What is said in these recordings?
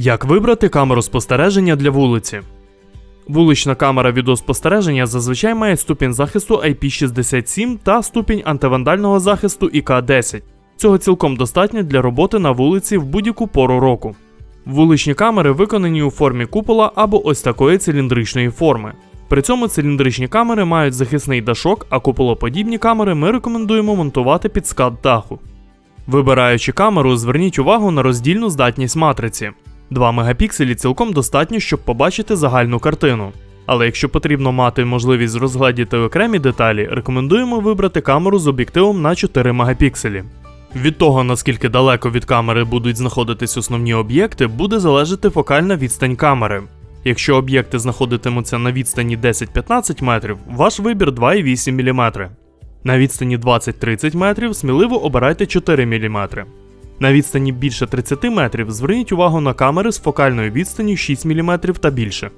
Як вибрати камеру спостереження для вулиці? Вулична камера відеоспостереження зазвичай має ступінь захисту IP67 та ступінь антивандального захисту IK10. Цього цілком достатньо для роботи на вулиці в будь-яку пору року. Вуличні камери виконані у формі купола або ось такої циліндричної форми. При цьому циліндричні камери мають захисний дашок, а куполоподібні камери ми рекомендуємо монтувати під скат даху. Вибираючи камеру, зверніть увагу на роздільну здатність матриці. 2 мегапікселі цілком достатньо, щоб побачити загальну картину. Але якщо потрібно мати можливість розгледіти окремі деталі, рекомендуємо вибрати камеру з об'єктивом на 4 мегапікселі. Від того, наскільки далеко від камери будуть знаходитись основні об'єкти, буде залежати фокальна відстань камери. Якщо об'єкти знаходитимуться на відстані 10-15 метрів, ваш вибір 2,8 мм. На відстані 20-30 метрів сміливо обирайте 4 мм. На відстані більше 30 метрів зверніть увагу на камери з фокальною відстанню 6 мм та більше.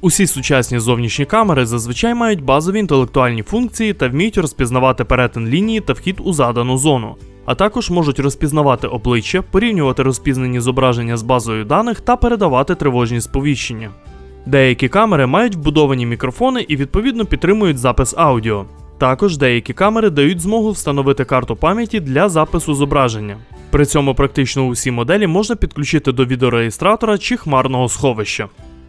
Усі сучасні зовнішні камери зазвичай мають базові інтелектуальні функції та вміють розпізнавати перетин лінії та вхід у задану зону, а також можуть розпізнавати обличчя, порівнювати розпізнані зображення з базою даних та передавати тривожні сповіщення. Деякі камери мають вбудовані мікрофони і відповідно підтримують запис аудіо. Також деякі камери дають змогу встановити карту пам'яті для запису зображення. При цьому практично усі моделі можна підключити до відеореєстратора чи хмарного сховища.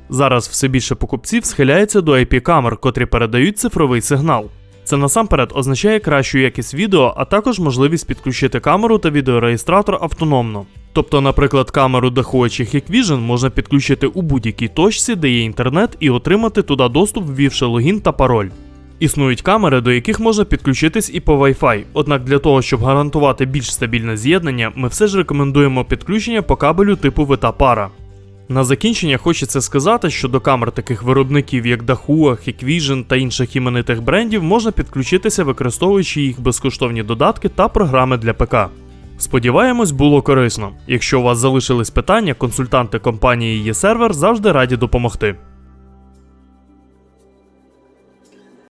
Зараз все більше покупців схиляється до IP-камер, котрі передають цифровий сигнал. Це насамперед означає кращу якість відео, а також можливість підключити камеру та відеореєстратор автономно. Тобто, наприклад, камеру даху чи Hikvision можна підключити у будь-якій точці, де є інтернет, і отримати туди доступ, ввівши логін та пароль. Існують камери, до яких можна підключитись і по Wi-Fi, однак для того, щоб гарантувати більш стабільне з'єднання, ми все ж рекомендуємо підключення по кабелю типу Vita Para. На закінчення хочеться сказати, що до камер таких виробників, як Dahua, Hikvision та інших іменитих брендів можна підключитися, використовуючи їх безкоштовні додатки та програми для ПК. Сподіваємось, було корисно. Якщо у вас залишились питання, консультанти компанії eServer завжди раді допомогти.